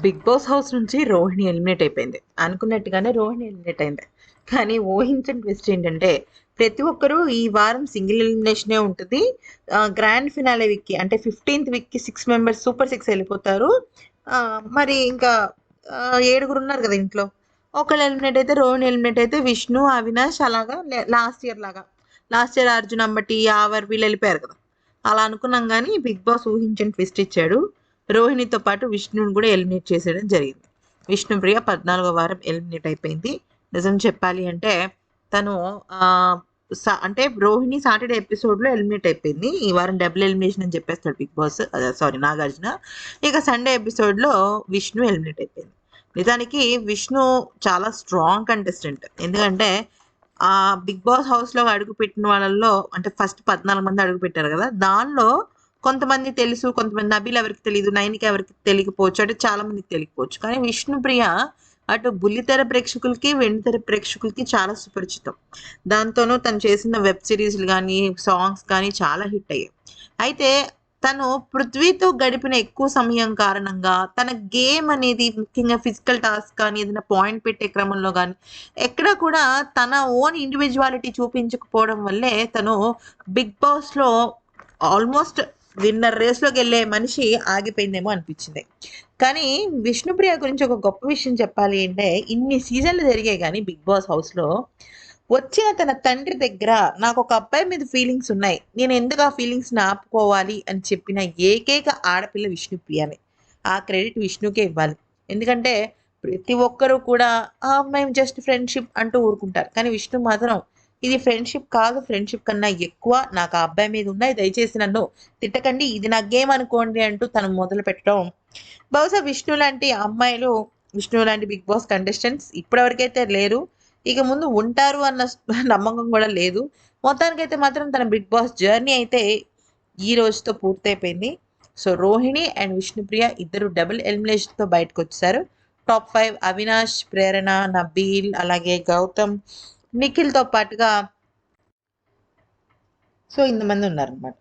Big boss house నుంచి Rohini eliminate అయిపోయింది. అనుకున్నట్టుగానే రోహిణి ఎలిమినేట్ అయింది. కానీ ఊహించని ట్విస్ట్ ఏంటంటే ప్రతి ఒక్కరూ ఈ వారం సింగిల్ ఎలిమినేషనే ఉంటుంది. గ్రాండ్ ఫినాలే వీక్కి అంటే ఫిఫ్టీన్త్ వీక్కి సిక్స్ మెంబర్స్ సూపర్ సిక్స్ వెళ్ళిపోతారు. ఆ, మరి ఇంకా ఏడుగురు ఉన్నారు కదా ఇంట్లో. ఒకళ్ళు ఎలిమినేట్ అయితే రోహిణి ఎలిమినేట్ అయితే విష్ణు అవినాష్ అలాగా లాస్ట్ ఇయర్ లాగా. లాస్ట్ ఇయర్ అర్జున్ అంబటి ఆవర్ వీళ్ళు వెళ్ళిపోయారు కదా. అలా అనుకున్నాం కానీ బిగ్ బాస్ ఊహించని ట్విస్ట్ ఇచ్చాడు. రోహిణితో పాటు విష్ణుని కూడా ఎలిమినేట్ చేసేయడం జరిగింది. విష్ణుప్రియ పద్నాలుగో వారం ఎలిమినేట్ అయిపోయింది. నిజం చెప్పాలి అంటే తను సా- అంటే రోహిణి సాటర్డే ఎపిసోడ్లో ఎలిమినేట్ అయిపోయింది. ఈ వారం డబుల్ ఎలిమినేషన్ అని చెప్పేస్తాడు బిగ్ బాస్ సారీ నాగార్జున. ఇక సండే ఎపిసోడ్లో విష్ణు ఎలిమినేట్ అయిపోయింది. నిజానికి విష్ణు చాలా స్ట్రాంగ్ కంటెస్టెంట్. ఎందుకంటే ఆ బిగ్ బాస్ హౌస్లో అడుగు పెట్టిన వాళ్ళల్లో అంటే ఫస్ట్ పద్నాలుగు మంది అడుగు పెట్టారు కదా దానిలో కొంతమంది తెలుసు కొంతమంది నబీల్ ఎవరికి తెలియదు నైన్కి ఎవరికి తెలియకపోవచ్చు అంటే చాలా మందికి తెలియకపోవచ్చు. కానీ విష్ణుప్రియ అటు బుల్లితెర ప్రేక్షకులకి వెండితెర ప్రేక్షకులకి చాలా సుపరిచితం. దాంతోనూ తను చేసిన వెబ్ సిరీస్లు కానీ సాంగ్స్ కానీ చాలా హిట్ అయ్యాయి. అయితే తను పృథ్వీతో గడిపిన ఎక్కువ సమయం కారణంగా తన గేమ్ అనేది ముఖ్యంగా ఫిజికల్ టాస్క్ కానీ ఏదైనా పాయింట్ పెట్టే క్రమంలో కానీ ఎక్కడ కూడా తన ఓన్ ఇండివిజువాలిటీ చూపించకపోవడం వల్లే తను బిగ్ బాస్లో ఆల్మోస్ట్ విన్నర్ రేస్లోకి వెళ్ళే మనిషి ఆగిపోయిందేమో అనిపించింది. కానీ విష్ణుప్రియ గురించి ఒక గొప్ప విషయం చెప్పాలి అంటే ఇన్ని సీజన్లు జరిగాయి కానీ బిగ్ బాస్ హౌస్లో వచ్చిన తన తండ్రి దగ్గర నాకు ఒక అబ్బాయి మీద ఫీలింగ్స్ ఉన్నాయి. నేను ఎందుకు ఆ ఫీలింగ్స్ని ఆపుకోవాలి అని చెప్పిన ఏకైక ఆడపిల్ల విష్ణుప్రియనే. ఆ క్రెడిట్ విష్ణుకే ఇవ్వాలి. ఎందుకంటే ప్రతి ఒక్కరూ కూడా మేము జస్ట్ ఫ్రెండ్షిప్ అంటూ ఊరుకుంటారు. కానీ విష్ణు మాత్రం ఇది ఫ్రెండ్షిప్ కాదు ఫ్రెండ్షిప్ కన్నా ఎక్కువ నాకు ఆ అబ్బాయి మీద ఉన్నాయి దయచేసి నన్ను తిట్టకండి ఇది నా గేమ్ అనుకోండి అంటూ తను మొదలు పెట్టడం. బహుశా విష్ణు లాంటి అమ్మాయిలు విష్ణు లాంటి బిగ్ బాస్ కంటెస్టెంట్స్ ఇప్పటివరకైతే లేరు. ఇక ముందు ఉంటారు అన్న నమ్మకం కూడా లేదు. మొత్తానికైతే మాత్రం తన బిగ్ బాస్ జర్నీ అయితే ఈ రోజుతో పూర్తయిపోయింది. సో రోహిణి అండ్ విష్ణుప్రియ ఇద్దరు డబుల్ ఎలిమినేషన్తో బయటకు వచ్చారు టాప్ ఫైవ్ అవినాష్ ప్రేరణ నబీల్ అలాగే గౌతమ్ నిఖిల్తో పాటుగా సో ఇంతమంది ఉన్నారనమాట